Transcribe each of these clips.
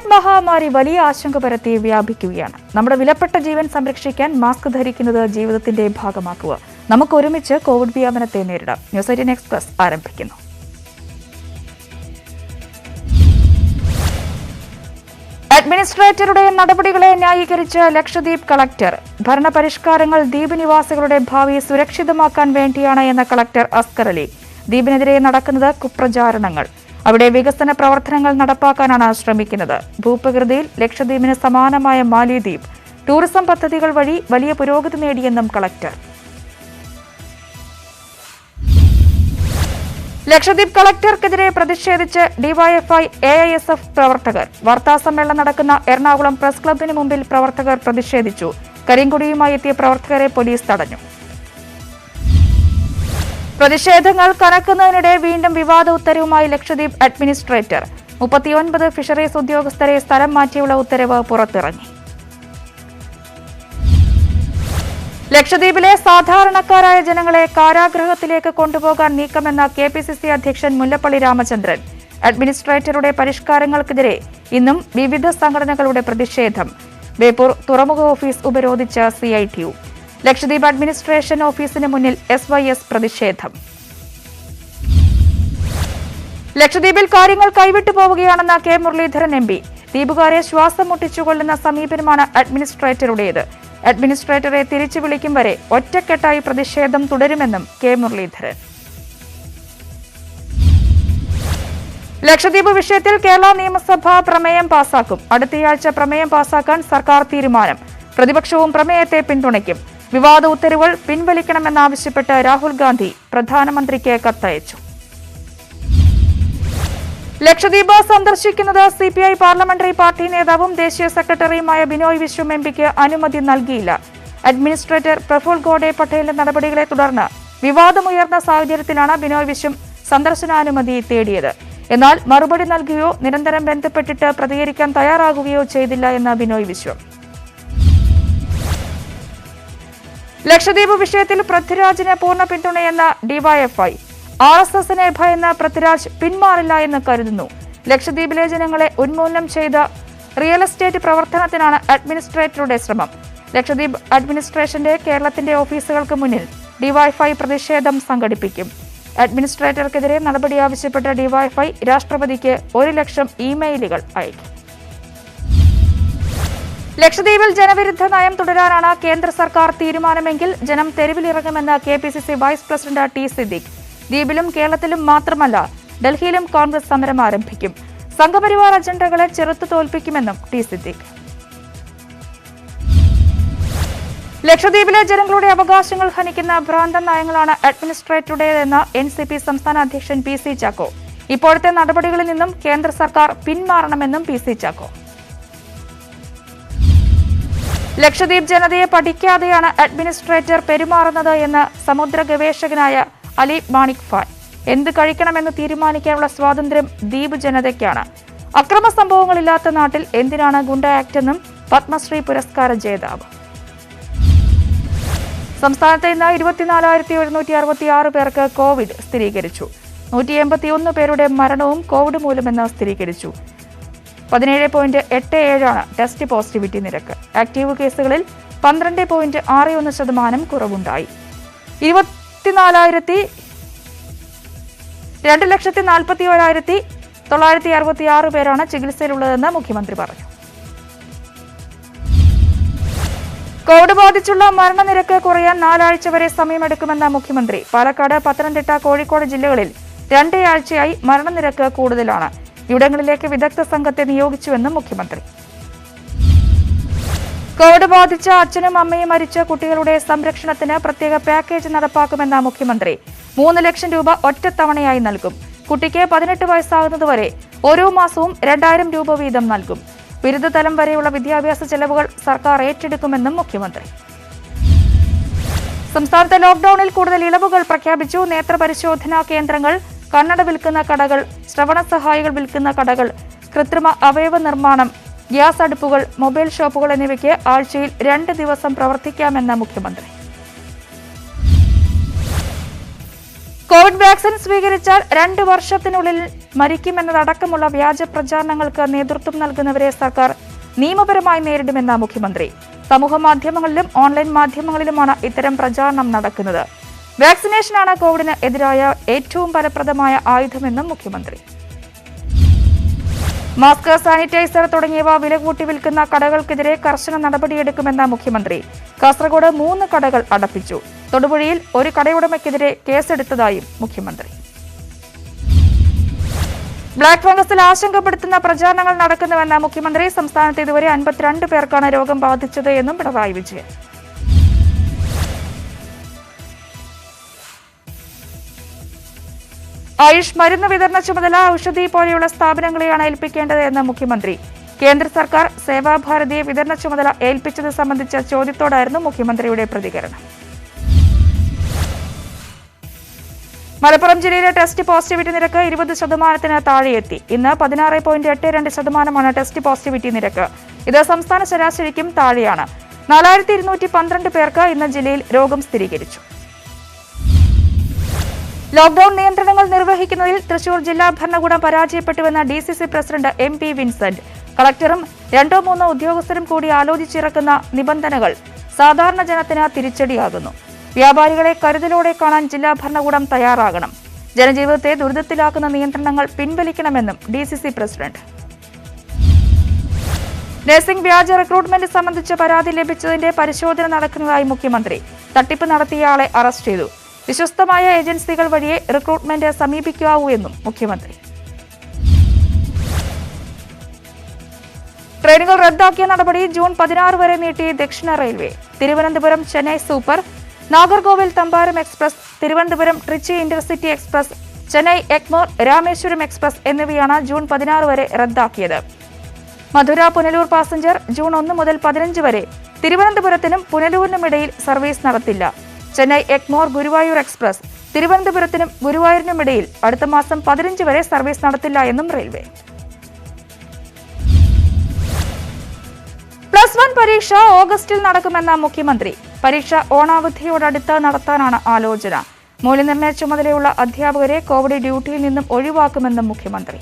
Covid മഹാമാരി വലിയ ആശങ്ക പരത്തി വ്യാപിക്കുകയാണ്. നമ്മുടെ വിലപ്പെട്ട ജീവൻ സംരക്ഷിക്കാൻ മാസ്ക് ധരിക്കുന്നത് ജീവിതത്തിന്റെ ഭാഗമാക്കുക. നമുക്ക് ഒരുമിച്ച് കോവിഡ് വ്യാപനത്തെ നേരിടാം. ന്യൂസ് എയ്റ്റീൻ എക്സ്പ്രസ് ആരംഭിക്കുന്നു. അഡ്മിനിസ്ട്രേറ്ററുടെ നടപടികളെ ന്യായീകരിച്ച ലക്ഷദ്വീപ് കളക്ടർ ഭരണപരിഷ്കാരങ്ങൾ ദ്വീപ് നിവാസികളുടെ ഭാവി സുരക്ഷിതമാക്കാൻ വേണ്ടിയാണ് എന്ന കളക്ടർ അസ്കർ അലി. ദ്വീപിനെതിരെ നടക്കുന്നത് കുപ്രചാരണങ്ങൾ. അവിടെ വികസന പ്രവർത്തനങ്ങൾ നടപ്പാക്കാനാണ് ശ്രമിക്കുന്നത്. ഭൂപ്രകൃതിയിൽ ലക്ഷദ്വീപിന് സമാനമായ മാലിദ്വീപ്. ടൂറിസം പദ്ധതികൾ വഴി വലിയ പുരോഗതി നേടിയെന്നും കളക്ടർ. ലക്ഷദ്വീപ് കളക്ടർക്കെതിരെ പ്രതിഷേധിച്ച് DYFI A I S F പ്രവർത്തകർ. വാർത്താസമ്മേളനം നടക്കുന്ന എറണാകുളം പ്രസ് ക്ലബിന് മുമ്പിൽ പ്രവർത്തകർ പ്രതിഷേധിച്ചു. കരിങ്കുടിയുമായി എത്തിയ പ്രവർത്തകരെ പോലീസ് തടഞ്ഞു. പ്രതിഷേധങ്ങൾ കനക്കുന്നതിനിടെ വീണ്ടും വിവാദ ഉത്തരവുമായി ലക്ഷദ്വീപ് അഡ്മിനിസ്ട്രേറ്റർ. മുപ്പത്തിയൊൻപത് ഫിഷറീസ് ഉദ്യോഗസ്ഥരെ സ്ഥലം മാറ്റിയുള്ള ഉത്തരവ് പുറത്തിറങ്ങി. ലക്ഷദ്വീപിലെ സാധാരണക്കാരായ ജനങ്ങളെ കാരാഗ്രഹത്തിലേക്ക് കൊണ്ടുപോകാൻ നീക്കമെന്ന കെ പി സി സി അധ്യക്ഷൻ മുല്ലപ്പള്ളി രാമചന്ദ്രൻ. അഡ്മിനിസ്ട്രേറ്ററുടെ പരിഷ്കാരങ്ങൾക്കെതിരെ ഇന്നും വിവിധ സംഘടനകളുടെ പ്രതിഷേധം. ബേപ്പൂർ തുറമുഖ office ഉപരോധിച്ച C I T U. Lakshadweep administration ഓഫീസിന് മുന്നിൽ എസ് വൈ എസ് പ്രതിഷേധം. ലക്ഷദ്വീപിൽ കാര്യങ്ങൾ കൈവിട്ടു പോവുകയാണെന്ന കെ മുരളീധരൻ എം പി. ദ്വീപുകാരെ ശ്വാസം മുട്ടിച്ചുകൊള്ളുന്ന സമീപനമാണ് അഡ്മിനിസ്ട്രേറ്ററുടേത്. അഡ്മിനിസ്ട്രേറ്ററെ തിരിച്ചു വിളിക്കും വരെ ഒറ്റക്കെട്ടായി പ്രതിഷേധം തുടരുമെന്നും കെ മുരളീധരൻ. ലക്ഷദ്വീപ് വിഷയത്തിൽ കേരള നിയമസഭ പ്രമേയം പാസാക്കും. അടുത്തയാഴ്ച പ്രമേയം പാസാക്കാൻ സർക്കാർ തീരുമാനം. പ്രതിപക്ഷവും പ്രമേയത്തെ പിന്തുണയ്ക്കും. വിവാദ ഉത്തരവുകൾ പിൻവലിക്കണമെന്നാവശ്യപ്പെട്ട് രാഹുൽ ഗാന്ധി പ്രധാനമന്ത്രിക്ക് കത്തയച്ചു. ലക്ഷദ്വീപ് സന്ദർശിക്കുന്നത് C P I parliamentary party നേതാവും ദേശീയ സെക്രട്ടറിയുമായ ബിനോയ് വിശ്വം എം പിക്ക് അനുമതി നൽകിയില്ല. അഡ്മിനിസ്ട്രേറ്റർ പ്രഫുൽ ഗോഡെ പട്ടേലിന്റെ നടപടികളെ തുടർന്ന് വിവാദമുയർന്ന സാഹചര്യത്തിലാണ് ബിനോയ് വിശ്വം സന്ദർശനാനുമതി തേടിയത്. എന്നാൽ മറുപടി നൽകുകയോ നിരന്തരം ബന്ധപ്പെട്ടിട്ട് പ്രതികരിക്കാൻ തയ്യാറാകുകയോ ചെയ്തില്ല എന്ന് ബിനോയ് വിശ്വം. ലക്ഷദ്വീപ് വിഷയത്തിൽ പൃഥ്വിരാജിന് പൂർണ പിന്തുണയെന്ന ഡിവൈഎഫ്ഐ ആർ എസ് എസിനെ ഭയന്ന് പൃഥ്വിരാജ് പിന്മാറില്ല എന്ന് കരുതുന്നു. ലക്ഷദ്വീപിലെ ജനങ്ങളെ ഉന്മൂലനം ചെയ്ത റിയൽ എസ്റ്റേറ്റ് പ്രവർത്തനത്തിനാണ് അഡ്മിനിസ്ട്രേറ്ററുടെ ശ്രമം. ലക്ഷദ്വീപ് അഡ്മിനിസ്ട്രേഷന്റെ കേരളത്തിന്റെ ഓഫീസുകൾക്ക് മുന്നിൽ ഡിവൈഎഫ്ഐ പ്രതിഷേധം സംഘടിപ്പിക്കും. അഡ്മിനിസ്ട്രേറ്റർക്കെതിരെ നടപടി ആവശ്യപ്പെട്ട ഡിവൈഎഫ്ഐ രാഷ്ട്രപതിക്ക് ഒരു ലക്ഷം ഇമെയിലുകൾ അയക്കും. ലക്ഷദ്വീപിൽ ജനവിരുദ്ധ നയം തുടരാനാണ് കേന്ദ്ര സർക്കാർ തീരുമാനമെങ്കിൽ ജനം തെരുവിലിറങ്ങുമെന്ന് K P C C vice president T Siddique. ദ്വീപിലും കേരളത്തിലും മാത്രമല്ല ഡൽഹിയിലും കോൺഗ്രസ് സമരം ആരംഭിക്കും. സംഘപരിവാർ അജണ്ടകളെ ചെറുത്തു തോൽപ്പിക്കുമെന്നും ടി സിദ്ദിഖ്. ലക്ഷദ്വീപിലെ ജനങ്ങളുടെ അവകാശങ്ങൾ ഹനിക്കുന്ന ഭ്രാന്തൻ നയങ്ങളാണ് അഡ്മിനിസ്ട്രേറ്ററുടേതെന്ന് എൻ സി പി സംസ്ഥാന അധ്യക്ഷൻ പി സി ചാക്കോ. ഇപ്പോഴത്തെ നടപടികളിൽ നിന്നും കേന്ദ്ര സർക്കാർ പിന്മാറണമെന്നും പി സി ചാക്കോ. ലക്ഷദ്വീപ് ജനതയെ പഠിക്കാതെയാണ് അഡ്മിനിസ്ട്രേറ്റർ പെരുമാറുന്നത് എന്ന് സമുദ്ര ഗവേഷകനായ അലി മാണിക് ഫാൻ എന്ത് കഴിക്കണമെന്ന് തീരുമാനിക്കാനുള്ള സ്വാതന്ത്ര്യം ദ്വീപ് ജനതയ്ക്കാണ്. അക്രമ സംഭവങ്ങളില്ലാത്ത നാട്ടിൽ എന്തിനാണ് ഗുണ്ട ആക്ട് എന്നും പത്മശ്രീ പുരസ്കാര ജേതാവ്. സംസ്ഥാനത്ത് ഇന്ന് ഇരുപത്തിനാലായിരത്തി എഴുന്നൂറ്റി അറുപത്തി ആറ് പേർക്ക് കോവിഡ് സ്ഥിരീകരിച്ചു. നൂറ്റി എൺപത്തിയൊന്ന് പേരുടെ മരണവും കോവിഡ് മൂലമെന്ന് സ്ഥിരീകരിച്ചു. പതിനേഴ് പോയിന്റ് എട്ട് ഏഴാണ് ടെസ്റ്റ് പോസിറ്റിവിറ്റി നിരക്ക്. ആക്റ്റീവ് കേസുകളിൽ പന്ത്രണ്ട് പോയിന്റ് ആറ് ഒന്ന് ശതമാനം കുറവുണ്ടായി. ഇരുപത്തിനാലായിരത്തി രണ്ട് ലക്ഷത്തി നാൽപ്പത്തി ഏഴായിരത്തി തൊള്ളായിരത്തി അറുപത്തി ആറ് പേരാണ് ചികിത്സയിലുള്ളതെന്ന് മുഖ്യമന്ത്രി പറഞ്ഞു. കോവിഡ് ബാധിച്ചുള്ള മരണനിരക്ക് കുറയാൻ നാലാഴ്ച വരെ സമയമെടുക്കുമെന്ന മുഖ്യമന്ത്രി. പാലക്കാട് പത്തനംതിട്ട കോഴിക്കോട് ജില്ലകളിൽ രണ്ടേയാഴ്ചയായി മരണനിരക്ക് കൂടുതലാണ്. ഇവിടങ്ങളിലേക്ക് വിദഗ്ധ സംഘത്തെ നിയോഗിച്ചുവെന്നും മുഖ്യമന്ത്രി. കോവിഡ് ബാധിച്ച അച്ഛനും അമ്മയും മരിച്ച കുട്ടികളുടെ സംരക്ഷണത്തിന് പ്രത്യേക പാക്കേജ് നടപ്പാക്കുമെന്ന മുഖ്യമന്ത്രി. മൂന്ന് ലക്ഷം രൂപ ഒറ്റത്തവണയായി നൽകും. കുട്ടിക്ക് പതിനെട്ട് വയസ്സാകുന്നതുവരെ ഓരോ മാസവും രണ്ടായിരം രൂപ വീതം നൽകും. ബിരുദതലം വരെയുള്ള വിദ്യാഭ്യാസ ചെലവുകൾ സർക്കാർ ഏറ്റെടുക്കുമെന്നും മുഖ്യമന്ത്രി. സംസ്ഥാനത്തെ ലോക്ഡൌണിൽ കൂടുതൽ ഇളവുകൾ പ്രഖ്യാപിച്ചു. നേത്രപരിശോധനാ കേന്ദ്രങ്ങൾ കണ്ണട വിൽക്കുന്ന കടകൾ ശ്രവണ സഹായികൾ വിൽക്കുന്ന കടകൾ കൃത്രിമ അവയവ നിർമ്മാണം ഗ്യാസ് അടുപ്പുകൾ മൊബൈൽ ഷോപ്പുകൾ എന്നിവയ്ക്ക് ആഴ്ചയിൽ രണ്ട് ദിവസം പ്രവർത്തിക്കാമെന്ന് മുഖ്യമന്ത്രി. കോവിഡ് വാക്സിൻ സ്വീകരിച്ചാൽ രണ്ട് വർഷത്തിനുള്ളിൽ മരിക്കുമെന്നതടക്കമുള്ള വ്യാജ പ്രചാരണങ്ങൾക്ക് നേതൃത്വം നൽകുന്നവരെ സർക്കാർ നിയമപരമായി നേരിടുമെന്ന് മുഖ്യമന്ത്രി. സമൂഹ മാധ്യമങ്ങളിലും ഓൺലൈൻ മാധ്യമങ്ങളിലുമാണ് ഇത്തരം പ്രചാരണം നടക്കുന്നത്. വാക്സിനേഷനാണ് കോവിഡിന് എതിരായ ഏറ്റവും ഫലപ്രദമായ ആയുധമെന്നും മുഖ്യമന്ത്രി. മാസ്ക് സാനിറ്റൈസർ തുടങ്ങിയവ വില കൂട്ടി വിൽക്കുന്ന കടകൾക്കെതിരെ കർശന നടപടിയെടുക്കുമെന്ന മുഖ്യമന്ത്രി. കാസർഗോഡ് മൂന്ന് കടകൾ അടപ്പിച്ചു. തൊടുപുഴയിൽ ഒരു കടയുടമയ്ക്കെതിരെ കേസെടുത്തതായും മുഖ്യമന്ത്രി. ബ്ലാക്ക് ഫംഗസിൽ ആശങ്കപ്പെടുത്തുന്ന പ്രചാരണങ്ങൾ നടക്കുന്നുവെന്ന മുഖ്യമന്ത്രി സംസ്ഥാനത്ത് ഇതുവരെ അൻപത്തിരണ്ട് പേർക്കാണ് രോഗം ബാധിച്ചത് എന്നും പിണറായി വിജയൻ. ആയുഷ് മരുന്ന് വിതരണ ചുമതല ഔഷധി പോലെയുള്ള സ്ഥാപനങ്ങളെയാണ് ഏൽപ്പിക്കേണ്ടത് എന്ന് മുഖ്യമന്ത്രി. കേന്ദ്ര സർക്കാർ സേവാഭാരതിയെ വിതരണ ചുമതല ഏൽപ്പിച്ചത് സംബന്ധിച്ച ചോദ്യത്തോടായിരുന്നു മുഖ്യമന്ത്രിയുടെ പ്രതികരണം. മലപ്പുറം ജില്ലയിലെ ടെസ്റ്റ് പോസിറ്റിവിറ്റി നിരക്ക് ഇരുപത് ശതമാനത്തിന് താഴെയെത്തി. ഇന്ന് പതിനാറ് പോയിന്റ് എട്ട് രണ്ട് ശതമാനമാണ് ടെസ്റ്റ് പോസിറ്റിവിറ്റി നിരക്ക്. ഇത് സംസ്ഥാന ശരാശരിക്കും താഴെയാണ്. നാലായിരത്തി ഇരുന്നൂറ്റി പന്ത്രണ്ട് പേർക്ക് ഇന്ന് ജില്ലയിൽ രോഗം സ്ഥിരീകരിച്ചു. ലോക്ഡൌൺ നിയന്ത്രണങ്ങൾ നിർവഹിക്കുന്നതിൽ തൃശൂർ ജില്ലാ ഭരണകൂടം പരാജയപ്പെട്ടുവെന്ന D C C president M P Vincent. കളക്ടറും രണ്ടോ മൂന്നോ ഉദ്യോഗസ്ഥരും കൂടി ആലോചിച്ചിറക്കുന്ന നിബന്ധനകൾ സാധാരണ ജനത്തിന് തിരിച്ചടിയാകുന്നു. വ്യാപാരികളെ കരുതലോടെ കാണാൻ ജില്ലാ ഭരണകൂടം തയ്യാറാകണം. ജനജീവിതത്തെ ദുരിതത്തിലാക്കുന്ന നിയന്ത്രണങ്ങൾ പിൻവലിക്കണമെന്നും D C C president. Nursing വ്യാജ റിക്രൂട്ട്മെന്റ് സംബന്ധിച്ച പരാതി ലഭിച്ചതിന്റെ പരിശോധന നടക്കുന്നതായി മുഖ്യമന്ത്രി. തട്ടിപ്പ് നടത്തിയയാളെ അറസ്റ്റ് ചെയ്തു. വിശ്വസ്തമായ ഏജൻസികൾ വഴിയെ റിക്രൂട്ട്മെന്റ് സമീപിക്കാവൂ എന്നും മുഖ്യമന്ത്രി. ട്രെയിനുകൾ റദ്ദാക്കിയ നടപടി ജൂൺ പതിനാറ് വരെ നീട്ടി ദക്ഷിണ railway. Thiruvananthapuram Chennai super Nagercoil Tambaram express Thiruvananthapuram Trichy intercity express Chennai Egmore Rameswaram express എന്നിവയാണ് ജൂൺ പതിനാറ് വരെ റദ്ദാക്കിയത്. മധുര പുനലൂർ പാസഞ്ചർ ജൂൺ ഒന്ന് മുതൽ പതിനഞ്ച് വരെ. തിരുവനന്തപുരത്തിനും പുനലൂരിനുമിടയിൽ സർവീസ് നടത്തില്ല. ചെന്നൈ എഗ്മോർ ഗുരുവായൂർ എക്സ്പ്രസ്. തിരുവനന്തപുരത്തിനും ഗുരുവായൂരിനുമിടയിൽ അടുത്ത മാസം പതിനഞ്ച് വരെ സർവീസ് നടത്തില്ല എന്നും റെയിൽവേ. പ്ലസ് വൺ പരീക്ഷ ഓഗസ്റ്റിൽ നടക്കുമെന്ന മുഖ്യമന്ത്രി. പരീക്ഷ ഓണാവധിയോടടുത്ത് നടത്താനാണ് ആലോചന. മൂല്യനിർണയ ചുമതലയുള്ള അധ്യാപകരെ കോവിഡ് ഡ്യൂട്ടിയിൽ നിന്നും ഒഴിവാക്കുമെന്നും മുഖ്യമന്ത്രി.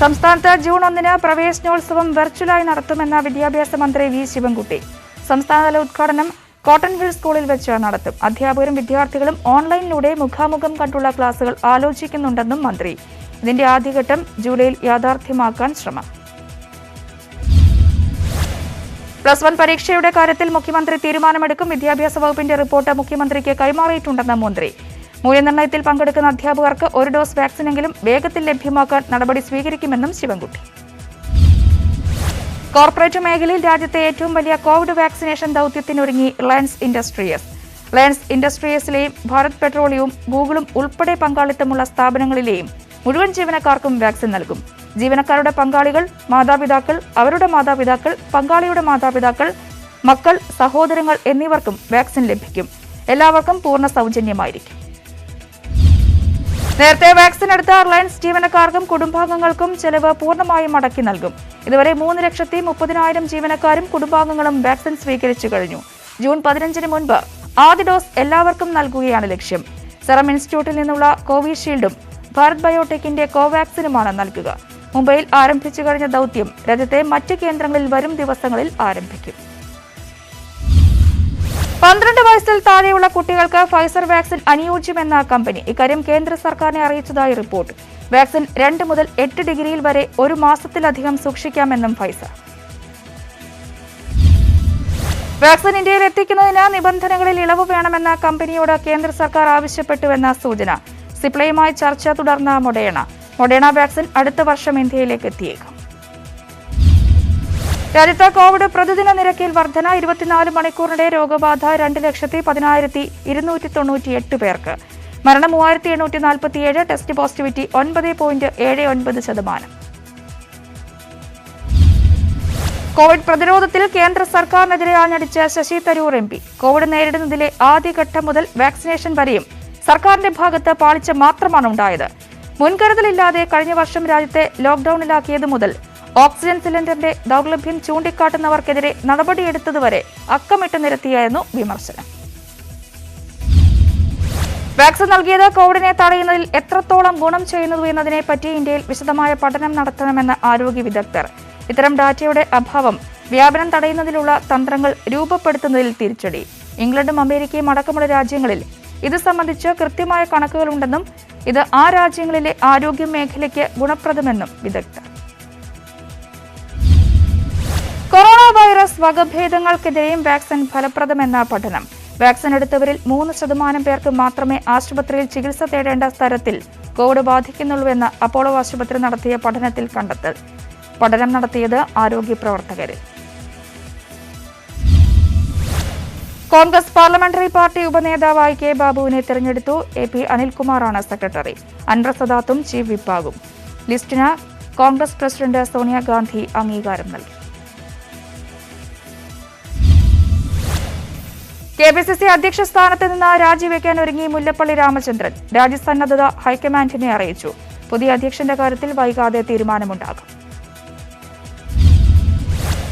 സംസ്ഥാനത്ത് ജൂൺ ഒന്നിന് പ്രവേശനോത്സവം വെർച്വലായി നടത്തുമെന്ന വിദ്യാഭ്യാസ മന്ത്രി വി ശിവൻകുട്ടി. സംസ്ഥാനതല ഉദ്ഘാടനം കോട്ടൺ ഹിൽ സ്കൂളിൽ വെച്ച് നടത്തും. അധ്യാപകരും വിദ്യാർത്ഥികളും ഓൺലൈനിലൂടെ മുഖാമുഖം കണ്ടുള്ള ക്ലാസുകൾ ആലോചിക്കുന്നുണ്ടെന്നും മന്ത്രി. ഇതിന്റെ ആദ്യഘട്ടം ജൂലൈയിൽ യാഥാർത്ഥ്യമാക്കാൻ ശ്രമം. പ്ലസ് വൺ പരീക്ഷയുടെ കാര്യത്തിൽ മുഖ്യമന്ത്രി തീരുമാനമെടുക്കും. വിദ്യാഭ്യാസ വകുപ്പിന്റെ റിപ്പോർട്ട് മുഖ്യമന്ത്രിക്ക് കൈമാറിയിട്ടുണ്ടെന്ന് മന്ത്രി. മൂല്യനിർണയത്തിൽ പങ്കെടുക്കുന്ന അധ്യാപകർക്ക് ഒരു ഡോസ് വാക്സിനെങ്കിലും വേഗത്തിൽ ലഭ്യമാക്കാൻ നടപടി സ്വീകരിക്കുമെന്നും ശിവൻകുട്ടി. കോർപ്പറേറ്റ് മേഖലയിൽ രാജ്യത്തെ ഏറ്റവും വലിയ കോവിഡ് വാക്സിനേഷൻ ദൌത്യത്തിനൊരുങ്ങി റിലയൻസ് ഇൻഡസ്ട്രീസ്. റിലയൻസ് ഇൻഡസ്ട്രീസിലെയും ഭാരത് പെട്രോളിയവും ഗൂഗിളും ഉൾപ്പെടെ പങ്കാളിത്തമുള്ള സ്ഥാപനങ്ങളിലെയും മുഴുവൻ ജീവനക്കാർക്കും വാക്സിൻ നൽകും. ജീവനക്കാരുടെ പങ്കാളികൾ മാതാപിതാക്കൾ അവരുടെ മാതാപിതാക്കൾ പങ്കാളിയുടെ മാതാപിതാക്കൾ മക്കൾ സഹോദരങ്ങൾ എന്നിവർക്കും വാക്സിൻ ലഭിക്കും. എല്ലാവർക്കും പൂർണ സൗജന്യമായിരിക്കും. നേരത്തെ വാക്സിൻ എടുത്ത റിലയൻസ് ജീവനക്കാർക്കും കുടുംബാംഗങ്ങൾക്കും ചെലവ് പൂർണമായും മടക്കി നൽകും. ഇതുവരെ മൂന്ന് ലക്ഷത്തി മുപ്പതിനായിരം ജീവനക്കാരും കുടുംബാംഗങ്ങളും വാക്സിൻ സ്വീകരിച്ചു കഴിഞ്ഞു. ജൂൺ പതിനഞ്ചിന് മുൻപ് ആദ്യ ഡോസ് എല്ലാവർക്കും നൽകുകയാണ് ലക്ഷ്യം. സെറം ഇൻസ്റ്റിറ്റ്യൂട്ടിൽ നിന്നുള്ള കോവിഷീൽഡും ഭാരത് ബയോടെക്കിന്റെ കോവാക്സിനുമാണ് നൽകുക. മുംബൈയിൽ ആരംഭിച്ചു കഴിഞ്ഞ ദൗത്യം രാജ്യത്തെ മറ്റ് കേന്ദ്രങ്ങളിൽ വരും ദിവസങ്ങളിൽ ആരംഭിക്കും. പന്ത്രണ്ട് വയസ്സിൽ താഴെയുള്ള കുട്ടികൾക്ക് ഫൈസർ വാക്സിൻ അനുയോജ്യമെന്ന കമ്പനി ഇക്കാര്യം കേന്ദ്ര സർക്കാരിനെ അറിയിച്ചതായി റിപ്പോർട്ട്. വാക്സിൻ രണ്ട് മുതൽ എട്ട് ഡിഗ്രിയിൽ വരെ ഒരു മാസത്തിലധികം സൂക്ഷിക്കാമെന്നും ഫൈസർ. വാക്സിൻ ഇന്ത്യയിൽ എത്തിക്കുന്നതിന് നിബന്ധനകളിൽ ഇളവ് വേണമെന്ന കമ്പനിയോട് കേന്ദ്ര സർക്കാർ ആവശ്യപ്പെട്ടുവെന്ന സൂചന. സിപ്ലയുമായി ചർച്ച തുടർന്ന മൊഡേണ. മൊഡേണ വാക്സിൻ അടുത്ത വർഷം ഇന്ത്യയിലേക്ക് എത്തിയേക്കും. രാജ്യത്ത് കോവിഡ് പ്രതിദിന നിരക്കിൽ വർധന ഇരുപത്തിനാല് മണിക്കൂറിനിടെ രോഗബാധ രണ്ട് ലക്ഷത്തി പതിനായിരത്തി ഇരുന്നൂറ്റി തൊണ്ണൂറ്റിയെട്ട് പേർക്ക്. മരണം മൂവായിരത്തി എണ്ണൂറ്റി നാൽപ്പത്തിയേഴ് ടെസ്റ്റ് പോസിറ്റിവിറ്റി ഒൻപത് പോയിന്റ് ഏഴ് ഒൻപത് ശതമാനം. കോവിഡ് പ്രതിരോധത്തിൽ കേന്ദ്ര സർക്കാരിനെതിരെ ആഞ്ഞടിച്ച Shashi Tharoor M P. Covid നേരിടുന്നതിലെ ആദ്യഘട്ടം മുതൽ വാക്സിനേഷൻ വരെയും സർക്കാരിന്റെ ഭാഗത്ത് പാളിച്ച മാത്രമാണ് ഉണ്ടായത്. മുൻകരുതലില്ലാതെ കഴിഞ്ഞ വർഷം രാജ്യത്തെ ലോക്ഡൌണിലാക്കിയത് മുതൽ ഓക്സിജൻ സിലിണ്ടറിന്റെ ദൗർലഭ്യം ചൂണ്ടിക്കാട്ടുന്നവർക്കെതിരെ നടപടിയെടുത്തതുവരെ അക്കമിട്ട് നിരത്തിയായിരുന്നു വിമർശനം. വാക്സിൻ നൽകിയത് കോവിഡിനെ തടയുന്നതിൽ എത്രത്തോളം ഗുണം ചെയ്യുന്നു എന്നതിനെപ്പറ്റി ഇന്ത്യയിൽ വിശദമായ പഠനം നടത്തണമെന്ന് ആരോഗ്യ വിദഗ്ധർ. ഇത്തരം ഡാറ്റയുടെ അഭാവം വ്യാപനം തടയുന്നതിലുള്ള തന്ത്രങ്ങൾ രൂപപ്പെടുത്തുന്നതിൽ തിരിച്ചടി. ഇംഗ്ലണ്ടും അമേരിക്കയും അടക്കമുള്ള രാജ്യങ്ങളിൽ ഇത് സംബന്ധിച്ച് കൃത്യമായ കണക്കുകളുണ്ടെന്നും ഇത് ആ രാജ്യങ്ങളിലെ ആരോഗ്യ മേഖലയ്ക്ക് ഗുണപ്രദമെന്നും വിദഗ്ധർ. കൊറോണ വൈറസ് വകഭേദങ്ങൾക്കെതിരെയും വാക്സിൻ ഫലപ്രദമെന്ന പഠനം. വാക്സിൻ എടുത്തവരിൽ മൂന്ന് ശതമാനം പേർക്ക് മാത്രമേ ആശുപത്രിയിൽ ചികിത്സ തേടേണ്ട തരത്തിൽ കോവിഡ് ബാധിക്കുന്നുള്ളൂവെന്ന് അപ്പോളോ ആശുപത്രി നടത്തിയ പഠനത്തിൽ കണ്ടെത്തൽ. പഠനം നടത്തിയത് ആരോഗ്യ പ്രവർത്തകർ. കോൺഗ്രസ് പാർലമെന്ററി പാർട്ടി ഉപനേതാവായി കെ ബാബുവിനെ തെരഞ്ഞെടുത്തു എ പി അനിൽകുമാറാണ് സെക്രട്ടറി. അൻവർ ചീഫ് വിപ്പാകും ലിസ്റ്റിന് കോൺഗ്രസ് പ്രസിഡന്റ് സോണിയാഗാന്ധി അംഗീകാരം നൽകി. കെ പി സി സി അധ്യക്ഷ സ്ഥാനത്ത് നിന്ന് രാജിവെക്കാൻ ഒരുങ്ങി മുല്ലപ്പള്ളി രാമചന്ദ്രൻ. രാജ്യസന്നദ്ധത ഹൈക്കമാൻഡിനെ അറിയിച്ചു. പുതിയ അധ്യക്ഷന്റെ കാര്യത്തിൽ വൈകാതെ തീരുമാനമുണ്ടാകും.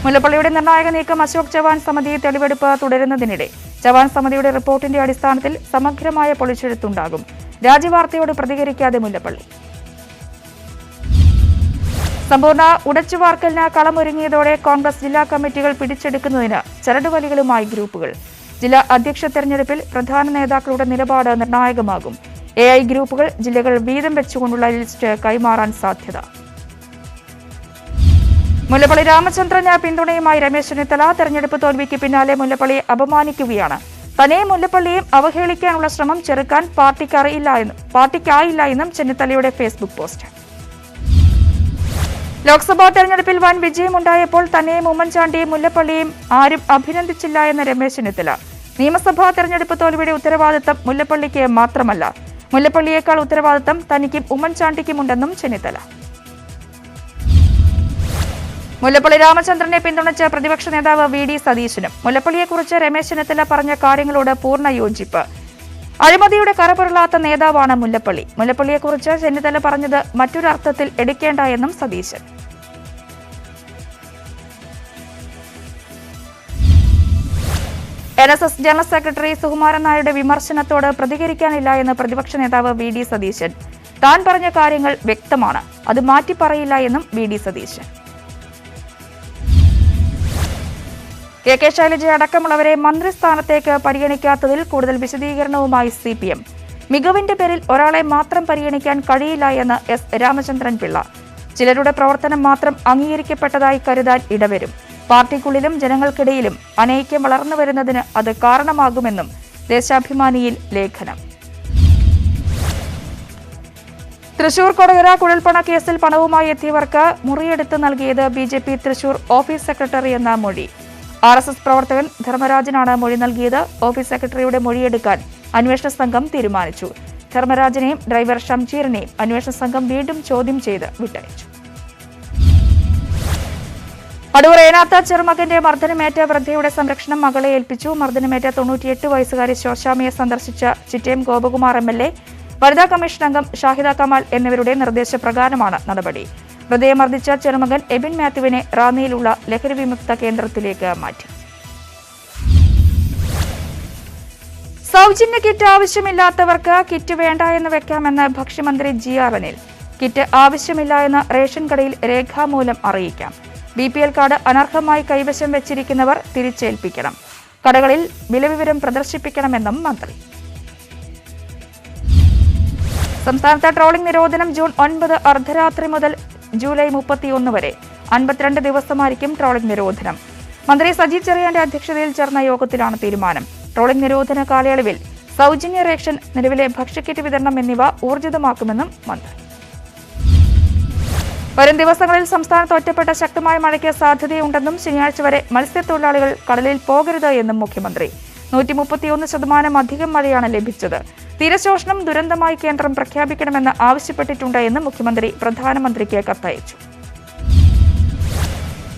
മുല്ലപ്പള്ളിയുടെ നിർണായക നീക്കം അശോക് ചവാൻ സമിതി തെളിവെടുപ്പ് തുടരുന്നതിനിടെ ചവാൻ സമിതിയുടെ റിപ്പോർട്ടിന്റെ അടിസ്ഥാനത്തിൽ സമഗ്രമായ പൊളിച്ചെഴുത്തുണ്ടാകും. രാജ്യവാർത്തയോട് പ്രതികരിക്കാതെ മുല്ലപ്പള്ളി. സമ്പൂർണ ഉടച്ചുവാർക്കലിന് കളമൊരുങ്ങിയതോടെ കോൺഗ്രസ് ജില്ലാ കമ്മിറ്റികൾ പിടിച്ചെടുക്കുന്നതിന് ചരടുവലികളുമായി ഗ്രൂപ്പുകൾ. ജില്ലാ അധ്യക്ഷ തെരഞ്ഞെടുപ്പിൽ പ്രധാന നേതാക്കളുടെ നിലപാട് നിർണായകമാകും. എ ഐ ഗ്രൂപ്പുകൾ ജില്ലകൾ വീതം വെച്ചുകൊണ്ടുള്ള ലിസ്റ്റ് കൈമാറാൻ സാധ്യത. മുല്ലപ്പള്ളി രാമചന്ദ്രന് പിന്തുണയുമായി രമേശ് ചെന്നിത്തല തെരഞ്ഞെടുപ്പ് തോൽവിക്ക് പിന്നാലെ മുല്ലപ്പള്ളിയെ അപമാനിക്കുകയാണ്. തന്നെ മുല്ലപ്പള്ളിയും അവഹേളിക്കാനുള്ള ശ്രമം ചെറുക്കാൻ പാർട്ടിക്കറിയില്ല എന്നും പാർട്ടിക്കായില്ല എന്നും ചെന്നിത്തലയുടെ ഫേസ്ബുക്ക് പോസ്റ്റ്. ലോക്സഭാ തെരഞ്ഞെടുപ്പിൽ വൻ വിജയമുണ്ടായപ്പോൾ തന്നെയും ഉമ്മൻചാണ്ടിയും മുല്ലപ്പള്ളിയും ആരും അഭിനന്ദിച്ചില്ല എന്ന് രമേശ് ചെന്നിത്തല. നിയമസഭാ തെരഞ്ഞെടുപ്പ് തോൽവിയുടെ ഉത്തരവാദിത്തം മുല്ലപ്പള്ളിക്ക് മാത്രമല്ല. മുല്ലപ്പള്ളിയേക്കാൾ ഉത്തരവാദിത്തം തനിക്കും ഉമ്മൻചാണ്ടിക്കുമുണ്ടെന്നും ചെന്നിത്തല. മുല്ലപ്പള്ളി രാമചന്ദ്രനെ പിന്തുണച്ച പ്രതിപക്ഷ നേതാവ് വി ഡി സതീശനും മുല്ലപ്പള്ളിയെക്കുറിച്ച് രമേശ് ചെന്നിത്തല പറഞ്ഞ കാര്യങ്ങളോട് പൂർണ യോജിപ്പ്. അഴിമതിയുടെ കറപുരളാത്ത നേതാവാണ് മുല്ലപ്പള്ളി. മുല്ലപ്പള്ളിയെക്കുറിച്ച് ചെന്നിത്തല പറഞ്ഞത് മറ്റൊരർത്ഥത്തിൽ എടുക്കേണ്ട എന്നും Satheesan. N S S general secretary Sukumaran നായരുടെ വിമർശനത്തോട് പ്രതികരിക്കാനില്ല എന്ന് പ്രതിപക്ഷ നേതാവ് വി ഡി സതീശൻ. താൻ പറഞ്ഞ കാര്യങ്ങൾ വ്യക്തമാണ്. അത് മാറ്റി പറയില്ല എന്നും V D Satheesan. K K Shailaja അടക്കമുള്ളവരെ മന്ത്രിസ്ഥാനത്തേക്ക് പരിഗണിക്കാത്തതിൽ കൂടുതൽ വിശദീകരണവുമായി സി പി എം. മികവിന്റെ പേരിൽ ഒരാളെ മാത്രം പരിഗണിക്കാൻ കഴിയില്ല എന്ന് എസ് രാമചന്ദ്രൻ പിള്ള. ചിലരുടെ പ്രവർത്തനം മാത്രം അംഗീകരിക്കപ്പെട്ടതായി കരുതാൻ ഇടവരും. പാർട്ടിക്കുള്ളിലും ജനങ്ങൾക്കിടയിലും അനൈക്യം വളർന്നു വരുന്നതിന് അത് കാരണമാകുമെന്നും ദേശാഭിമാനിയിൽ ലേഖനം. തൃശൂർ കൊടകര കുഴൽപ്പണ കേസിൽ പണവുമായി എത്തിയവർക്ക് മുറിയെടുത്ത് നൽകിയത് B J P Thrissur office secretary എന്ന മൊഴി. ആർ എസ് എസ് പ്രവർത്തകൻ ധർമ്മരാജനാണ് മൊഴി നൽകിയത്. ഓഫീസ് സെക്രട്ടറിയുടെ മൊഴിയെടുക്കാൻ അന്വേഷണ സംഘം തീരുമാനിച്ചു. ധർമ്മരാജനെയും ഡ്രൈവർ ഷംജീറിനെയും അന്വേഷണ സംഘം വീണ്ടും ചോദ്യം ചെയ്ത് വിട്ടയച്ചു. അടൂർ ഏനാത്ത ചെറുമകന്റെ മർദ്ദനമേറ്റ വൃദ്ധയുടെ സംരക്ഷണം മകളെ ഏൽപ്പിച്ചു. മർദ്ദനമേറ്റ തൊണ്ണൂറ്റിയെട്ട് വയസ്സുകാരി ശോശാമിയെ സന്ദർശിച്ച Chittayam Gopakumar M L A വനിതാ കമ്മീഷൻ അംഗം ഷാഹിദ കമാൽ എന്നിവരുടെ നിർദ്ദേശപ്രകാരമാണ് നടപടി. വൃദ്ധയെ മർദ്ദിച്ച ചെറുമകൻ എബിൻ മാത്യുവിനെ റാന്നിയിലുള്ള ലഹരി വിമുക്ത കേന്ദ്രത്തിലേക്ക് മാറ്റി. സൗജന്യ കിറ്റ് ആവശ്യമില്ലാത്തവർക്ക് കിറ്റ് വേണ്ട എന്ന് വെക്കാമെന്ന് ഭക്ഷ്യമന്ത്രി ജി ആർ അനിൽ. കിറ്റ് ആവശ്യമില്ല എന്ന് റേഷൻ കടയിൽ രേഖാമൂലം അറിയിക്കാം. ബി പി എൽ കാർഡ് അനർഹമായി കൈവശം വെച്ചിരിക്കുന്നവർ തിരിച്ചേൽപ്പിക്കണം. കടകളിൽ വിലവിവരം പ്രദർശിപ്പിക്കണമെന്നും മന്ത്രി. സംസ്ഥാനത്ത് ട്രോളിംഗ് നിരോധനം ജൂൺ ഒൻപത് അർദ്ധരാത്രി മുതൽ ജൂലൈ മുപ്പത്തിയൊന്ന് വരെ. അൻപത്തിരണ്ട് ദിവസമായിരിക്കും ട്രോളിംഗ് നിരോധനം. മന്ത്രി സജി ചെറിയാന്റെ അധ്യക്ഷതയിൽ ചേർന്ന യോഗത്തിലാണ് തീരുമാനം. ട്രോളിംഗ് നിരോധന കാലയളവിൽ സൗജന്യ റേഷൻ നിലവിലെ ഭക്ഷ്യക്കിറ്റ് വിതരണം എന്നിവ ഊർജിതമാക്കുമെന്നും മന്ത്രി. വരും ദിവസങ്ങളിൽ സംസ്ഥാനത്ത് ഒറ്റപ്പെട്ട ശക്തമായ മഴയ്ക്ക് സാധ്യതയുണ്ടെന്നും ശനിയാഴ്ച വരെ മത്സ്യത്തൊഴിലാളികൾ കടലിൽ പോകരുത് എന്നും മുഖ്യമന്ത്രി. നൂറ്റി മുപ്പത്തിയൊന്ന് ശതമാനം അധികം മഴയാണ് ലഭിച്ചത്. തീരശോഷണം ദുരന്തമായി കേന്ദ്രം പ്രഖ്യാപിക്കണമെന്ന് ആവശ്യപ്പെട്ടിട്ടുണ്ട് എന്ന് മുഖ്യമന്ത്രി പ്രധാനമന്ത്രിക്ക് കത്തയച്ചു.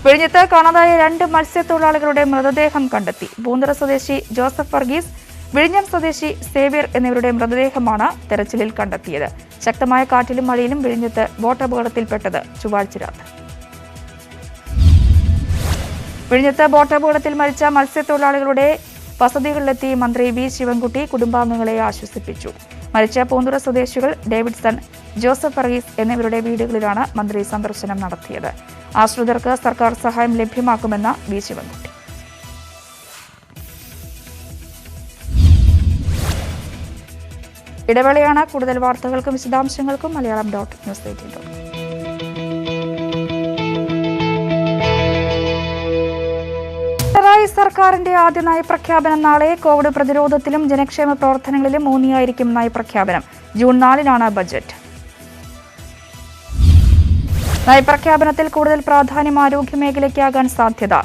വിഴിഞ്ഞത്ത് കാണാതായ രണ്ട് മത്സ്യത്തൊഴിലാളികളുടെ മൃതദേഹം കണ്ടെത്തി. പൂന്തറ സ്വദേശി ജോസഫ് വർഗീസ് വിഴിഞ്ഞം സ്വദേശി സേവ്യർ എന്നിവരുടെ മൃതദേഹമാണ് തെരച്ചിലിൽ കണ്ടെത്തിയത്. ശക്തമായ കാറ്റിലും മഴയിലും വിഴിഞ്ഞത്ത് ബോട്ട് അപകടത്തിൽപ്പെട്ടത് ചൊവ്വാഴ്ച രാത്രി. വിഴിഞ്ഞത്ത് ബോട്ട് അപകടത്തിൽ മരിച്ച മത്സ്യത്തൊഴിലാളികളുടെ വസതികളിലെത്തി മന്ത്രി വി ശിവൻകുട്ടി കുടുംബാംഗങ്ങളെ ആശ്വസിപ്പിച്ചു. മരിച്ച പൂന്തുറ സ്വദേശികൾ ഡേവിഡ്സൺ ജോസഫ് ഫറീസ് എന്നിവരുടെ വീടുകളിലാണ് മന്ത്രി സന്ദർശനം നടത്തിയത്. ആശ്രിതർക്ക് സർക്കാർ സഹായം ലഭ്യമാക്കുമെന്ന് വി ശിവൻകുട്ടി. ഇടവേളയാണ് കൂടുതൽ വാർത്തകൾക്കും വിശദാംശങ്ങൾക്കും Malayalam dot news dot Pinarayi സർക്കാരിന്റെ ആദ്യ നയപ്രഖ്യാപനം നാളെ കോവിഡ് പ്രതിരോധത്തിലും ജനക്ഷേമ പ്രവർത്തനങ്ങളിലും ഊന്നിയായിരിക്കും നയപ്രഖ്യാപനം. ജൂൺ നാലിനാണ് ബജറ്റ്. നയപ്രഖ്യാപനത്തിൽ കൂടുതൽ പ്രാധാന്യം ആരോഗ്യ മേഖലയ്ക്കാകാൻ സാധ്യത.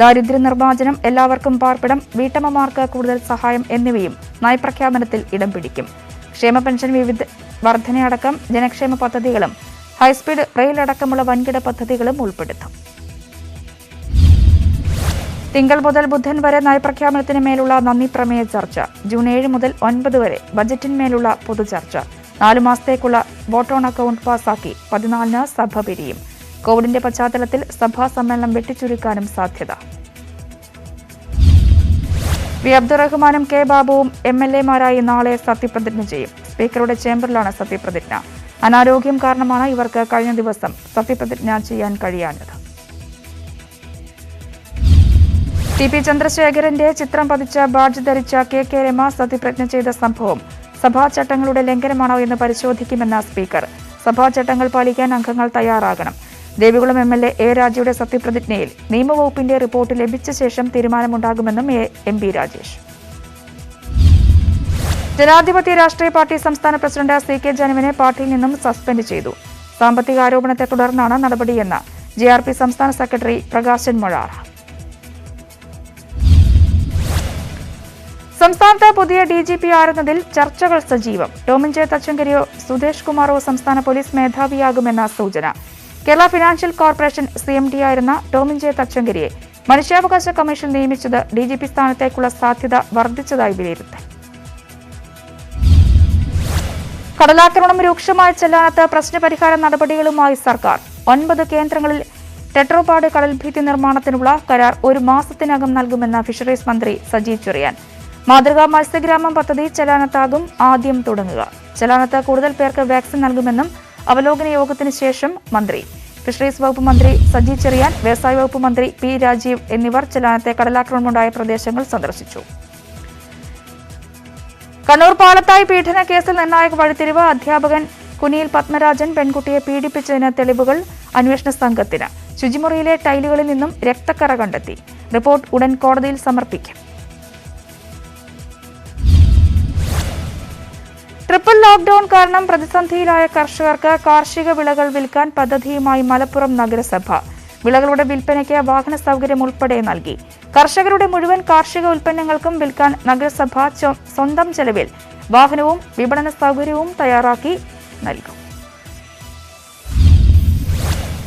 ദാരിദ്ര്യ നിർമ്മാർജനം എല്ലാവർക്കും പാർപ്പിടം വീട്ടമ്മമാർക്ക് കൂടുതൽ സഹായം എന്നിവയും നയപ്രഖ്യാപനത്തിൽ ഇടം പിടിക്കും. ക്ഷേമ പെൻഷൻ വിവിധ വർധനയടക്കം ജനക്ഷേമ പദ്ധതികളും ഹൈസ്പീഡ് റെയിൽ അടക്കമുള്ള വൻകിട പദ്ധതികളും ഉൾപ്പെടുത്തും. തിങ്കൾ മുതൽ ബുധൻ വരെ നയപ്രഖ്യാപനത്തിന് മേലുള്ള നന്ദി പ്രമേയ ചർച്ച. ജൂൺ ഏഴ് മുതൽ ഒൻപത് വരെ ബജറ്റിന്മേലുള്ള പൊതുചർച്ച നാലു മാസത്തേക്കുള്ള വോട്ട് ഓൺ അക്കൗണ്ട് പാസാക്കി പതിനാലിന് സഭ പിരിയും. കോവിഡിന്റെ പശ്ചാത്തലത്തിൽ സഭാ സമ്മേളനം വെട്ടിച്ചുരുക്കാനും സാധ്യത. വി. അബ്ദുറഹ്മാനും കെ. ബാബുവും എം. എൽ. എമാരായി നാളെ സത്യപ്രതിജ്ഞ ചെയ്യും. സ്പീക്കറുടെ ചേംബറിലാണ് സത്യപ്രതിജ്ഞ. അനാരോഗ്യം കാരണമാണ് ഇവർക്ക് കഴിഞ്ഞ ദിവസം സത്യപ്രതിജ്ഞ ചെയ്യാൻ കഴിയാഞ്ഞത്. ടി. പി. ചന്ദ്രശേഖരന്റെ ചിത്രം പതിച്ച ബാഡ്ജ് ധരിച്ച കെ. കെ. രമ സത്യപ്രതിജ്ഞ ചെയ്ത സംഭവം സഭാ ചട്ടങ്ങളുടെ ലംഘനമാണോ എന്ന് പരിശോധിക്കുമെന്ന സ്പീക്കർ. സഭാ ചട്ടങ്ങൾ പാലിക്കാൻ അംഗങ്ങൾ തയ്യാറാകണം. Devikulam M L A A രാജയുടെ സത്യപ്രതിജ്ഞയിൽ നിയമവകുപ്പിന്റെ റിപ്പോർട്ട് ലഭിച്ച ശേഷം തീരുമാനമുണ്ടാകുമെന്നും എ പി രാജേഷ്. ജനാധിപത്യ രാഷ്ട്രീയ പാർട്ടി സംസ്ഥാന പ്രസിഡന്റ് സി കെ ജനുവിനെ പാർട്ടിയിൽ നിന്നും സസ്പെൻഡ് ചെയ്തു. സാമ്പത്തിക ആരോപണത്തെ തുടർന്നാണ് നടപടിയെന്ന് ജെ ആർ പി സംസ്ഥാന സെക്രട്ടറി പ്രകാശൻ മൊഴാറ. സംസ്ഥാനത്ത് പുതിയ ഡി ജി പി ആരുന്നതിൽ ചർച്ചകൾ സജീവം. ടോമിൻ ജെ തച്ചങ്കരിയോ സുധേഷ് കുമാറോ സംസ്ഥാന പോലീസ് മേധാവിയാകുമെന്ന സൂചന. Kerala financial corporation C M D ആയിരുന്ന ടോമിൻ ജെ തച്ചങ്കരിയെ മനുഷ്യാവകാശ കമ്മീഷൻ നിയമിച്ചത് ഡി ജി പി സ്ഥാനത്തേക്കുള്ള സാധ്യത വർദ്ധിച്ചതായി വിലയിരുത്തൽ. കടലാക്രമണം രൂക്ഷമായ ചെല്ലാനത്ത് പ്രശ്നപരിഹാര നടപടികളുമായി സർക്കാർ. ഒൻപത് കേന്ദ്രങ്ങളിൽ ടെട്രോപാഡ് കടൽഭിത്തി നിർമ്മാണത്തിനുള്ള കരാർ ഒരു മാസത്തിനകം നൽകുമെന്ന ഫിഷറീസ് മന്ത്രി സജി ചെറിയാൻ. മാതൃകാ മത്സ്യഗ്രാമം പദ്ധതി ചെലാനത്താകും ആദ്യം തുടങ്ങുക. ചെലാനത്ത് കൂടുതൽ പേർക്ക് വാക്സിൻ നൽകുമെന്നും അവലോകന യോഗത്തിന് ശേഷം മന്ത്രി. ഫിഷറീസ് വകുപ്പ് മന്ത്രി സജി ചെറിയാൻ വ്യവസായ വകുപ്പ് മന്ത്രി പി രാജീവ് എന്നിവർ ചെലാനത്തെ കടലാക്രമണമുണ്ടായ പ്രദേശങ്ങൾ സന്ദർശിച്ചു. കണ്ണൂർ പാലത്തായി പീഡന കേസിൽ നിർണായക വഴിത്തിരിവ് അധ്യാപകൻ കുനിയിൽ പത്മരാജൻ പെൺകുട്ടിയെ പീഡിപ്പിച്ചതിന് തെളിവുകൾ അന്വേഷണ സംഘത്തിന്. ശുചിമുറിയിലെ ടൈലുകളിൽ നിന്നും രക്തക്കറ കണ്ടെത്തി. റിപ്പോർട്ട് ഉടൻ കോടതിയിൽ സമർപ്പിക്കും. ട്രിപ്പിൾ ലോക്ക്ഡൌൺ കാരണം പ്രതിസന്ധിയിലായ കർഷകർക്ക് കാർഷിക വിളകൾ വിൽക്കാൻ പദ്ധതിയുമായി മലപ്പുറം നഗരസഭ. വിളകളുടെ വിൽപ്പനയ്ക്ക് വാഹന സൗകര്യം ഉൾപ്പെടെ നൽകി. കർഷകരുടെ മുഴുവൻ കാർഷിക ഉൽപ്പന്നങ്ങൾക്കും വിൽക്കാൻ നഗരസഭ സ്വന്തം ചെലവിൽ വാഹനവും വിപണന സൗകര്യവും തയ്യാറാക്കി നൽകും.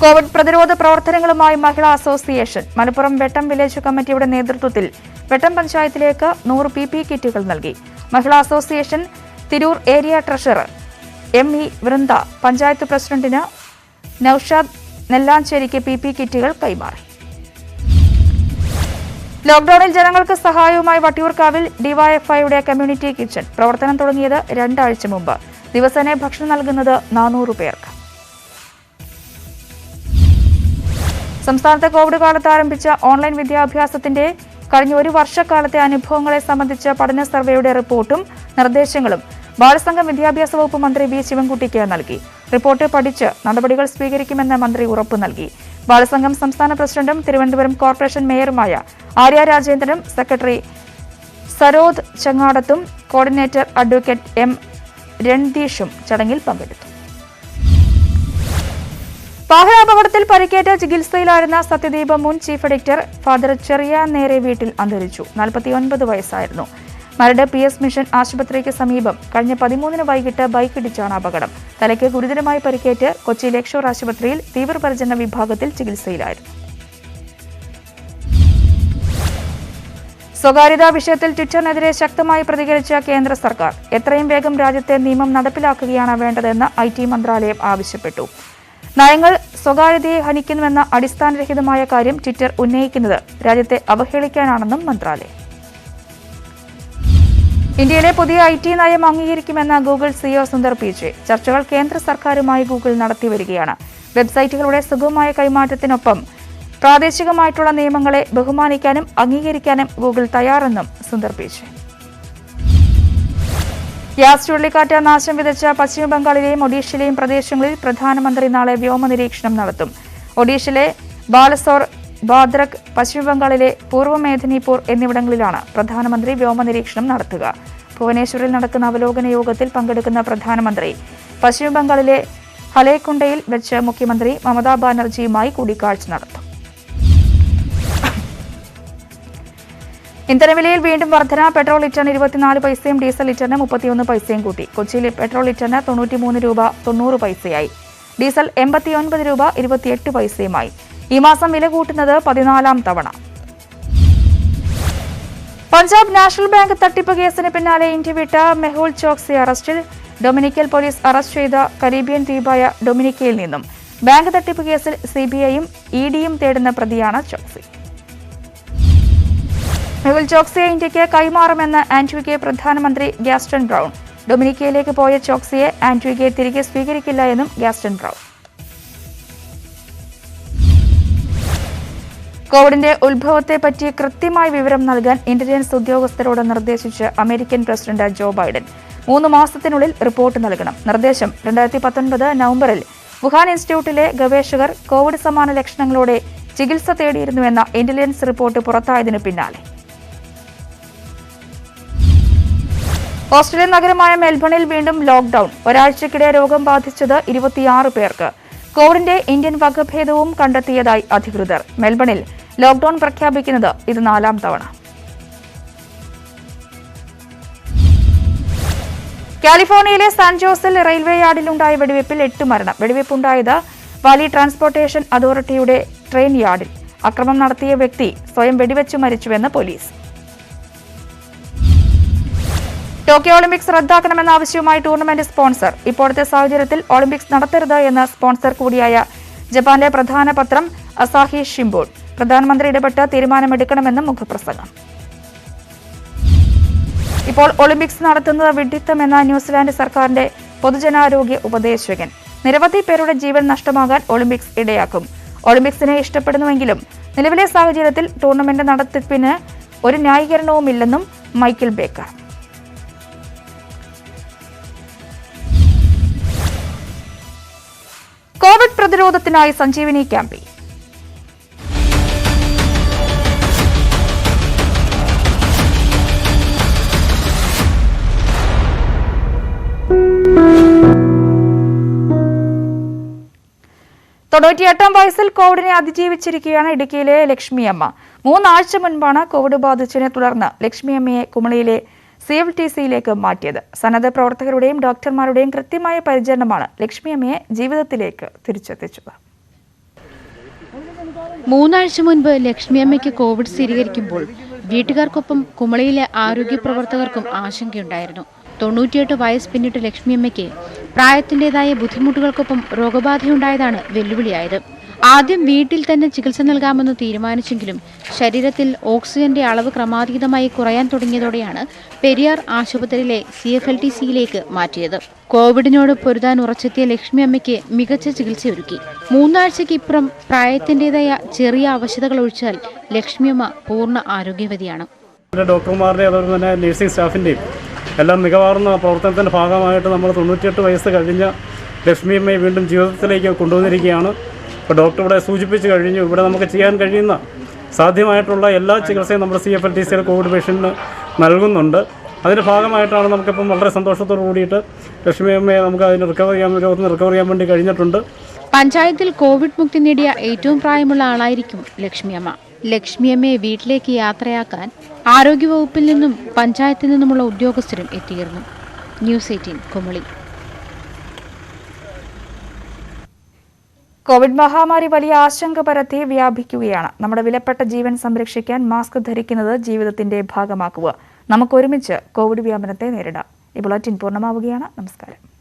കോവിഡ് പ്രതിരോധ പ്രവർത്തനങ്ങളുമായി മഹിളാ അസോസിയേഷൻ മലപ്പുറം വെട്ടം വില്ലേജ് കമ്മിറ്റിയുടെ നേതൃത്വത്തിൽ വെട്ടം പഞ്ചായത്തിലേക്ക് നൂറ് പി പി കിറ്റുകൾ നൽകി. Mahila association Tirur area treasurer M E Vrinda panchayat പ്രസിഡന്റിന് നൌഷാദ് നെല്ലാഞ്ചേരിക്ക് പി പി കിറ്റുകൾ കൈമാറി. ലോക്ഡൌണിൽ ജനങ്ങൾക്ക് സഹായവുമായി വട്ടിയൂർക്കാവിൽ ഡിവൈഎഫ്ഐയുടെ കമ്മ്യൂണിറ്റി കിച്ചൺ പ്രവർത്തനം തുടങ്ങിയത് രണ്ടാഴ്ച മുമ്പ്. ദിവസേന ഭക്ഷണം നൽകുന്നത് നാനൂറ് പേർക്ക്. സംസ്ഥാനത്ത് കോവിഡ് കാലത്ത് ആരംഭിച്ച ഓൺലൈൻ വിദ്യാഭ്യാസത്തിന്റെ കഴിഞ്ഞ ഒരു വർഷക്കാലത്തെ അനുഭവങ്ങളെ സംബന്ധിച്ച പഠന സർവേയുടെ റിപ്പോർട്ടും നിർദ്ദേശങ്ങളും ബാലസംഘം വിദ്യാഭ്യാസ വകുപ്പ് മന്ത്രി വി ശിവൻകുട്ടിക്ക് നൽകി. റിപ്പോർട്ട് പഠിച്ച് നടപടികൾ സ്വീകരിക്കുമെന്ന് മന്ത്രി ഉറപ്പു നൽകി. ബാലസംഘം സംസ്ഥാന പ്രസിഡന്റും തിരുവനന്തപുരം കോർപ്പറേഷൻ മേയറുമായ ആര്യ രാജേന്ദ്രനും സെക്രട്ടറി സരോദ് ചെങ്ങാടത്തും കോർഡിനേറ്റർ അഡ്വക്കേറ്റ് എം രൺദീഷും ചടങ്ങിൽ പങ്കെടുത്തു. വാഹനാപകടത്തിൽ പരിക്കേറ്റ ചികിത്സയിലായിരുന്ന സത്യദീപ് മുൻ ചീഫ് എഡിറ്റർ ഫാദർ ചെറിയ നേരെ വീട്ടിൽ അന്തരിച്ചു. നാൽപ്പത്തിയൊൻപത് വയസ്സായിരുന്നു. മരട് പി എസ് മിഷൻ ആശുപത്രിക്ക് സമീപം കഴിഞ്ഞ പതിമൂന്നിന് വൈകിട്ട് ബൈക്കിടിച്ചാണ് അപകടം. തലയ്ക്ക് ഗുരുതരമായി പരിക്കേറ്റ് കൊച്ചി ലേക്ഷോർ ആശുപത്രിയിൽ തീവ്രപരിചരണ വിഭാഗത്തിൽ ചികിത്സയിലായിരുന്നു. സ്വകാര്യതാ വിഷയത്തിൽ ട്വിറ്ററിനെതിരെ ശക്തമായി പ്രതികരിച്ച കേന്ദ്ര സർക്കാർ എത്രയും വേഗം രാജ്യത്തെ നിയമം നടപ്പിലാക്കുകയാണ് വേണ്ടതെന്ന് ഐ ടി മന്ത്രാലയം ആവശ്യപ്പെട്ടു. നയങ്ങൾ സ്വകാര്യതയെ ഹനിക്കുന്നുവെന്ന അടിസ്ഥാനരഹിതമായ കാര്യം ട്വിറ്റർ ഉന്നയിക്കുന്നത് രാജ്യത്തെ അവഹേളിക്കാനാണെന്നും മന്ത്രാലയം. ഇന്ത്യയിലെ പുതിയ ഐ ടി നയം അംഗീകരിക്കുമെന്ന ഗൂഗിൾ സിഇഒ സുന്ദർ പിച്ചെ ചർച്ചകൾ കേന്ദ്ര സർക്കാരുമായി ഗൂഗിൾ നടത്തിവരികയാണ് വെബ്സൈറ്റുകളുടെ സുഗമമായ കൈമാറ്റത്തിനൊപ്പം പ്രാദേശികമായിട്ടുള്ള നിയമങ്ങളെ ബഹുമാനിക്കാനും അംഗീകരിക്കാനും ഗൂഗിൾ തയ്യാറെന്നും സുന്ദർ പിച്ചെ ഗ്യാസ് ചുഴലിക്കാറ്റ് നാശം വിതച്ച പശ്ചിമ ബംഗാളിലെയും ഒഡീഷയിലെയും പ്രദേശങ്ങളിൽ പ്രധാനമന്ത്രി നാളെ വ്യോമ നിരീക്ഷണം നടത്തും. ഒഡീഷയിലെ ബാലസോർ ബാദ്രക് പശ്ചിമബംഗാളിലെ പൂർവ മേദിനിപൂർ എന്നിവിടങ്ങളിലാണ് പ്രധാനമന്ത്രി വ്യോമ നിരീക്ഷണം നടത്തുക. ഭുവനേശ്വറിൽ നടക്കുന്ന അവലോകന യോഗത്തിൽ പങ്കെടുക്കുന്ന പ്രധാനമന്ത്രി പശ്ചിമബംഗാളിലെ ഹലേക്കുണ്ടയിൽ വെച്ച് മുഖ്യമന്ത്രി മമതാ ബാനർജിയുമായി കൂടിക്കാഴ്ച നടത്തും. ഇന്ധനവിലയിൽ വീണ്ടും വർധന പെട്രോൾ ലിറ്ററിന് ഇരുപത്തിനാല് പൈസയും ഡീസൽ ലിറ്ററിന് മുപ്പത്തിയൊന്ന് പൈസയും കൂട്ടി. കൊച്ചിയിൽ പെട്രോൾ ലിറ്ററിന് തൊണ്ണൂറ്റിമൂന്ന് രൂപ തൊണ്ണൂറ് പൈസയായി. ഡീസൽ എൺപത്തിയൊൻപത് രൂപ ഇരുപത്തിയെട്ട് പൈസയുമായി. ഈ മാസം വില കൂട്ടുന്നത് പതിനാലാം തവണ. പഞ്ചാബ് നാഷണൽ ബാങ്ക് തട്ടിപ്പ് കേസിന് പിന്നാലെ ഇന്ത്യ വിട്ട മെഹുൽ ചോക്സി അറസ്റ്റിൽ ഡൊമിനിക്കൽ പോലീസ് അറസ്റ്റ് ചെയ്ത കരീബിയൻ ദ്വീപായ ഡൊമിനിക്കയിൽ നിന്നും ബാങ്ക് തട്ടിപ്പ് കേസിൽ സിബിഐയും ഇ ഡിയും തേടുന്ന പ്രതിയാണ് ചോക്സി. മെഹുൽ ചോക്സിയെ ഇന്ത്യയ്ക്ക് കൈമാറുമെന്ന് ആന്റിഗ്വയെ പ്രധാനമന്ത്രി ഗാസ്റ്റൻ ബ്രൗൺ. ഡൊമിനിക്കയിലേക്ക് പോയ ചോക്സിയെ ആന്റിഗ്വയെ തിരികെ സ്വീകരിക്കില്ല എന്നും ഗാസ്റ്റൻ ബ്രൗൺ. കോവിഡിന്റെ ഉത്ഭവത്തെപ്പറ്റി കൃത്യമായ വിവരം നൽകാൻ ഇന്റലിജൻസ് ഉദ്യോഗസ്ഥരോട് നിർദ്ദേശിച്ച് അമേരിക്കൻ പ്രസിഡന്റ് ജോ ബൈഡൻ. മൂന്ന് മാസത്തിനുള്ളിൽ റിപ്പോർട്ട് നൽകണം. നിർദ്ദേശം രണ്ടായിരത്തി പത്തൊൻപത് നവംബറിൽ വുഹാൻ ഇൻസ്റ്റിറ്റ്യൂട്ടിലെ ഗവേഷകർ കോവിഡ് സമാന ലക്ഷണങ്ങളോടെ ചികിത്സ തേടിയിരുന്നുവെന്ന ഇന്റലിജൻസ് റിപ്പോർട്ട് പുറത്തായതിനു പിന്നാലെ. ഓസ്ട്രേലിയൻ നഗരമായ മെൽബണിൽ വീണ്ടും ലോക്ഡൌൺ ഒരാഴ്ചക്കിടെ രോഗം ബാധിച്ചത് ഇരുപത്തിയാറ് പേർക്ക്. കോവിഡിന്റെ ഇന്ത്യൻ വകഭേദവും കണ്ടെത്തിയതായി അധികൃതർ. മെൽബണിൽ ലോക്ഡൌൺ പ്രഖ്യാപിക്കുന്നത് ഇത് നാലാം തവണ. കാലിഫോർണിയയിലെ സാൻ ജോസിൽ റെയിൽവേ യാർഡിലുണ്ടായ വെടിവയ്പിൽ എട്ട് മരണം. വെടിവയ്പുണ്ടായത് വാലി ട്രാൻസ്പോർട്ടേഷൻ അതോറിറ്റിയുടെ ട്രെയിൻ യാർഡിൽ. അക്രമം നടത്തിയ വ്യക്തി സ്വയം വെടിവെച്ചു മരിച്ചുവെന്ന് പോലീസ്. ടോക്കിയോ ഒളിമ്പിക്സ് റദ്ദാക്കണമെന്ന ആവശ്യവുമായി ടൂർണമെന്റ് സ്പോൺസർ. ഇപ്പോഴത്തെ സാഹചര്യത്തിൽ ഒളിമ്പിക്സ് നടത്തരുത് എന്ന് സ്പോൺസർ കൂടിയായ ജപ്പാന്റെ പ്രധാന പത്രം അസാഹി ഷിംബോൺ പ്രധാനമന്ത്രി ഇടപെട്ട് തീരുമാനമെടുക്കണമെന്നും മുഖപ്രസംഗം. ഇപ്പോൾ ഒളിമ്പിക്സ് നടത്തുന്നത് വിഡിത്തമെന്ന ന്യൂസിലാൻഡ് സർക്കാരിന്റെ പൊതുജനാരോഗ്യ ഉപദേശകൻ. നിരവധി പേരുടെ ജീവൻ നഷ്ടമാകാൻ ഒളിമ്പിക്സ് ഇടയാക്കും. ഒളിമ്പിക്സിനെ ഇഷ്ടപ്പെടുന്നുവെങ്കിലും നിലവിലെ സാഹചര്യത്തിൽ ടൂർണമെന്റ് നടത്തിപ്പിന് ഒരു ന്യായീകരണവുമില്ലെന്നും മൈക്കിൾ ബേക്കർ. കോവിഡ് പ്രതിരോധത്തിനായി സഞ്ജീവനി ക്യാമ്പയിൻ തൊണ്ണൂറ്റിയെട്ടാം വയസ്സിൽ കോവിഡിനെ അതിജീവിച്ചിരിക്കുകയാണ് ഇടുക്കിയിലെ ലക്ഷ്മിയമ്മ. മൂന്നാഴ്ച മുൻപാണ് കോവിഡ് ബാധിച്ചതിനെ തുടർന്ന് ലക്ഷ്മിയമ്മയെ കുമളിയിലെ സി എൽ ടി സിയിലേക്ക് മാറ്റിയത്. സന്നദ്ധ പ്രവർത്തകരുടെയും ഡോക്ടർമാരുടെയും കൃത്യമായ പരിചരണമാണ് ലക്ഷ്മിയമ്മയെ ജീവിതത്തിലേക്ക് തിരിച്ചെത്തിച്ചത്. മൂന്നാഴ്ച മുൻപ് ലക്ഷ്മിയമ്മയ്ക്ക് കോവിഡ് സ്ഥിരീകരിക്കുമ്പോൾ വീട്ടുകാർക്കൊപ്പം കുമളിയിലെ ആരോഗ്യ പ്രവർത്തകർക്കും ആശങ്കയുണ്ടായിരുന്നു. തൊണ്ണൂറ്റിയെട്ട് വയസ്സ് പിന്നിട്ട് ലക്ഷ്മിയമ്മയ്ക്ക് പ്രായത്തിന്റെതായ ബുദ്ധിമുട്ടുകൾക്കൊപ്പം രോഗബാധയുണ്ടായതാണ് വെല്ലുവിളിയായത്. ആദ്യം വീട്ടിൽ തന്നെ ചികിത്സ നൽകാമെന്ന് തീരുമാനിച്ചെങ്കിലും ശരീരത്തിൽ ഓക്സിജന്റെ അളവ് ക്രമാതീതമായി കുറയാൻ തുടങ്ങിയതോടെയാണ് പെരിയാർ ആശുപത്രിയിലെ സി എഫ് എൽ ടി സിയിലേക്ക് മാറ്റിയത്. കോവിഡിനോട് പൊരുതാൻ ഉറച്ചെത്തിയ ലക്ഷ്മി അമ്മയ്ക്ക് മികച്ച ചികിത്സയൊരുക്കി. മൂന്നാഴ്ചയ്ക്ക് ഇപ്പുറം പ്രായത്തിന്റെതായ ചെറിയ അവശതകൾ ഒഴിച്ചാൽ ലക്ഷ്മിയമ്മ പൂർണ ആരോഗ്യവതിയാണ്. ഡോക്ടർമാരുടെയും അതുപോലെ തന്നെ നഴ്സിംഗ് സ്റ്റാഫിന്റെയും എല്ലാം മികവാർന്ന പ്രവർത്തനത്തിന്റെ ഭാഗമായിട്ട് നമ്മൾ തൊണ്ണൂറ്റിയെട്ട് വയസ്സ് കഴിഞ്ഞ ലക്ഷ്മിയമ്മയെ വീണ്ടും ജീവിതത്തിലേക്ക് കൊണ്ടുവന്നിരിക്കുകയാണ്. ഇപ്പോൾ ഡോക്ടർ ഇവിടെ സൂചിപ്പിച്ച് കഴിഞ്ഞു ഇവിടെ നമുക്ക് ചെയ്യാൻ കഴിയുന്ന സാധ്യമായിട്ടുള്ള എല്ലാ ചികിത്സയും നമ്മുടെ സി എഫ് എൽ ടി സിയിൽ കോവിഡ് പേഷ്യന്റിന് നൽകുന്നുണ്ട്. അതിന്റെ ഭാഗമായിട്ടാണ് നമുക്കിപ്പം വളരെ സന്തോഷത്തോടു കൂടിയിട്ട് ലക്ഷ്മിയമ്മയെ നമുക്ക് അതിന് റിക്കവർ ചെയ്യാൻ നിന്ന് റിക്കവർ ചെയ്യാൻ വേണ്ടി കഴിഞ്ഞിട്ടുണ്ട്. പഞ്ചായത്തിൽ കോവിഡ് മുക്തി നേടിയ ഏറ്റവും പ്രായമുള്ള ആളായിരിക്കും ലക്ഷ്മിയമ്മ ലക്ഷ്മിയമ്മയെ വീട്ടിലേക്ക് യാത്രയാക്കാൻ ആരോഗ്യവകുപ്പിൽ നിന്നും പഞ്ചായത്തിൽ നിന്നുമുള്ള ഉദ്യോഗസ്ഥരും എത്തിയിരുന്നു. News eighteen Kumily. കോവിഡ് മഹാമാരി വലിയ ആശങ്ക പരത്തി വ്യാപിക്കുകയാണ്. നമ്മുടെ വിലപ്പെട്ട ജീവൻ സംരക്ഷിക്കാൻ മാസ്ക് ധരിക്കുന്നത് ജീവിതത്തിന്റെ ഭാഗമാക്കുക. നമുക്ക് ഒരുമിച്ച് കോവിഡ് വ്യാപനത്തെ നേരിടാം. ഈ ബുള്ളറ്റിൻ പൂർണമാവുകയാണ്. നമസ്കാരം.